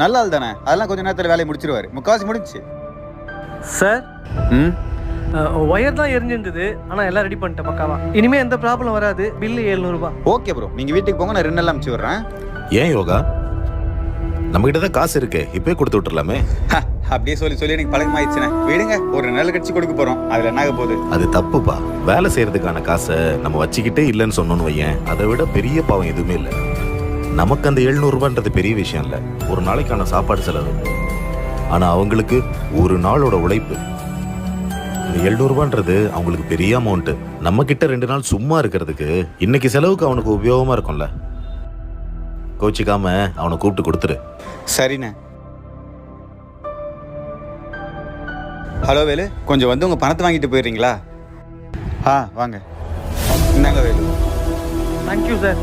நல்ல ஆள் தானே? அதெல்லாம் கொஞ்ச நேரத்தில் வேலையை முடிச்சிருவாரு. முக்காவாசி முடிஞ்சுச்சு சார்? ம்? ஒயர் தான் எரிஞ்சிருந்தது. ஆனால் எல்லாம் ரெடி பண்ணிட்டேன் பக்காவா. இனிமே எந்த ப்ராப்ளம் வராது. பில்லு எழுநூறுபா ஓகே ப்ரோ நீங்கள் வீட்டுக்கு போங்க நான் ரெண்டு நாள் அனுப்பிச்சு விட்றேன். ஏன் யோகா? நம்மகிட்ட தான் காசு இருக்கே. இப்பயே கொடுத்து விட்டுறலாமே. அப்படியே சொல்லி சொல்லி எனக்கு பழக்கமாயிடுச்சுண்ணே விடுங்க ஒரு நாள் கழிச்சு கொடுக்க போகிறோம் அதில் என்ன ஆக போகுது? அது தப்புப்பா. வேலை செய்யறதுக்கான காசை நம்ம வச்சுக்கிட்டே இல்லைன்னு சொன்னோன்னு வையேன். அதை விட பெரிய பாவம் எதுவுமே இல்லை. நமக்கு அந்த 700 ரூபான்றது பெரிய விஷயம் இல்லை. ஒரு நாளைக்கான சாப்பாடு செலவு. ஆனா அவங்களுக்கு ஒரு நாளோட உழைப்பு. இந்த 700 ரூபான்றது அவங்களுக்கு பெரிய அமௌண்ட் நம்ம கிட்ட ரெண்டு நாள் சும்மா இருக்கிறதுக்கு இன்னைக்கு செலவுக்கு அவனுக்கு உபயோகமா இருக்கும்ல. கோச்சிக்காம அவனை கூப்பிட்டு கொடுத்துரு. சரிண்ணே. ஹலோ வேலு கொஞ்சம் வந்து உங்கள் பணத்தை வாங்கிட்டு போயிடுறீங்களா? ஆ வாங்க. இந்தாங்க வேலு? Thank you sir